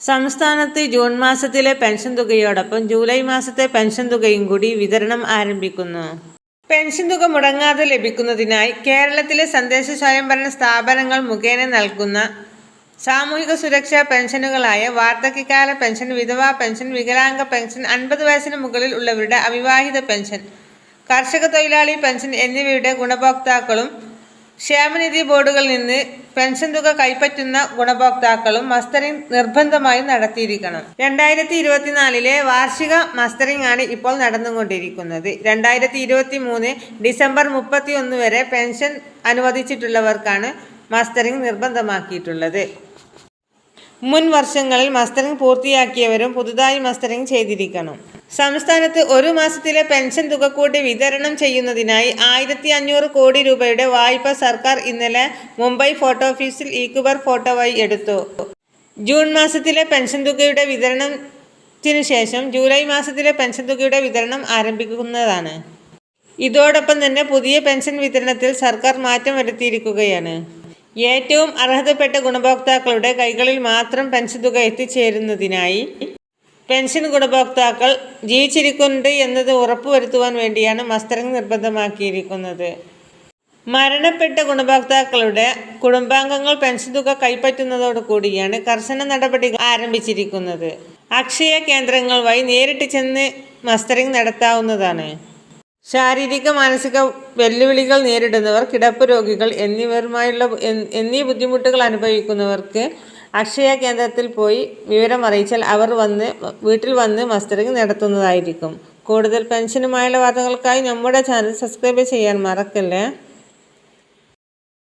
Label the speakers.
Speaker 1: സംസ്ഥാനത്ത് ജൂൺ മാസത്തിലെ പെൻഷൻ തുകയോടൊപ്പം ജൂലൈ മാസത്തെ പെൻഷൻ തുകയും കൂടി വിതരണം ആരംഭിക്കുന്നു. പെൻഷൻ തുക മുടങ്ങാതെ ലഭിക്കുന്നതിനായി കേരളത്തിലെ സന്ദേശ സ്വയംഭരണ സ്ഥാപനങ്ങൾ മുഖേന നൽകുന്ന സാമൂഹിക സുരക്ഷാ പെൻഷനുകളായ വാർദ്ധക്യകാല പെൻഷൻ വിധവാ പെൻഷൻ വികലാംഗ പെൻഷൻ അൻപത് വയസ്സിന് മുകളിൽ ഉള്ളവരുടെ അവിവാഹിത പെൻഷൻ കർഷക തൊഴിലാളി പെൻഷൻ എന്നിവയുടെ ഗുണഭോക്താക്കളും ക്ഷേമനിധി ബോർഡുകളിൽ നിന്ന് പെൻഷൻ തുക കൈപ്പറ്റുന്ന ഗുണഭോക്താക്കളും മസ്റ്ററിംഗ് നിർബന്ധമായും നടത്തിയിരിക്കണം. രണ്ടായിരത്തി ഇരുപത്തിനാലിലെ വാർഷിക മസ്റ്ററിംഗ് ആണ് ഇപ്പോൾ നടന്നുകൊണ്ടിരിക്കുന്നത്. രണ്ടായിരത്തി ഇരുപത്തി മൂന്ന് ഡിസംബർ മുപ്പത്തി ഒന്ന് വരെ പെൻഷൻ അനുവദിച്ചിട്ടുള്ളവർക്കാണ് മസ്റ്ററിംഗ് നിർബന്ധമാക്കിയിട്ടുള്ളത്. മുൻ വർഷങ്ങളിൽ മസ്റ്ററിംഗ് പൂർത്തിയാക്കിയവരും പുതുതായി മസ്റ്ററിംഗ് ചെയ്തിരിക്കണം. സംസ്ഥാനത്ത് ഒരു മാസത്തിലെ പെൻഷൻ തുക കൂടി വിതരണം ചെയ്യുന്നതിനായി ആയിരത്തി അഞ്ഞൂറ് കോടി രൂപയുടെ വായ്പ സർക്കാർ ഇന്നലെ മുംബൈ ഫോട്ടോ ഓഫീസിൽ ഈക്കുബർ ഫോട്ടോ വഴി എടുത്തു. ജൂൺ മാസത്തിലെ പെൻഷൻ തുകയുടെ വിതരണത്തിനു ശേഷം ജൂലൈ മാസത്തിലെ പെൻഷൻ തുകയുടെ വിതരണം ആരംഭിക്കുന്നതാണ്. ഇതോടൊപ്പം തന്നെ പുതിയ പെൻഷൻ വിതരണത്തിൽ സർക്കാർ മാറ്റം വരുത്തിയിരിക്കുകയാണ്. ഏറ്റവും അർഹതപ്പെട്ട ഗുണഭോക്താക്കളുടെ കൈകളിൽ മാത്രം പെൻഷൻ തുക എത്തിച്ചേരുന്നതിനായി പെൻഷൻ ഗുണഭോക്താക്കൾ ജീവിച്ചിരിക്കുന്നുണ്ട് എന്നത് ഉറപ്പുവരുത്തുവാൻ വേണ്ടിയാണ് മസ്റ്ററിംഗ് നിർബന്ധമാക്കിയിരിക്കുന്നത്. മരണപ്പെട്ട ഗുണഭോക്താക്കളുടെ കുടുംബാംഗങ്ങൾ പെൻഷൻ തുക കൈപ്പറ്റുന്നതോടുകൂടിയാണ് കർശന നടപടികൾ ആരംഭിച്ചിരിക്കുന്നത്. അക്ഷയ കേന്ദ്രങ്ങൾ വഴി നേരിട്ട് ചെന്ന് മസ്റ്ററിംഗ് നടത്താവുന്നതാണ്. ശാരീരിക മാനസിക വെല്ലുവിളികൾ നേരിടുന്നവർ കിടപ്പ് രോഗികൾ എന്നിവരുമായുള്ള എന്നീ ബുദ്ധിമുട്ടുകൾ അനുഭവിക്കുന്നവർക്ക് അക്ഷയ കേന്ദ്രത്തിൽ പോയി വിവരം അറിയിച്ചാൽ അവർ വന്ന് വീട്ടിൽ വന്ന് മസ്റ്ററിംഗ് നടത്തുന്നതായിരിക്കും. കൂടുതൽ പെൻഷനുമായുള്ള വാർത്തകൾക്കായി നമ്മുടെ ചാനൽ സബ്സ്ക്രൈബ് ചെയ്യാൻ മറക്കല്ലേ?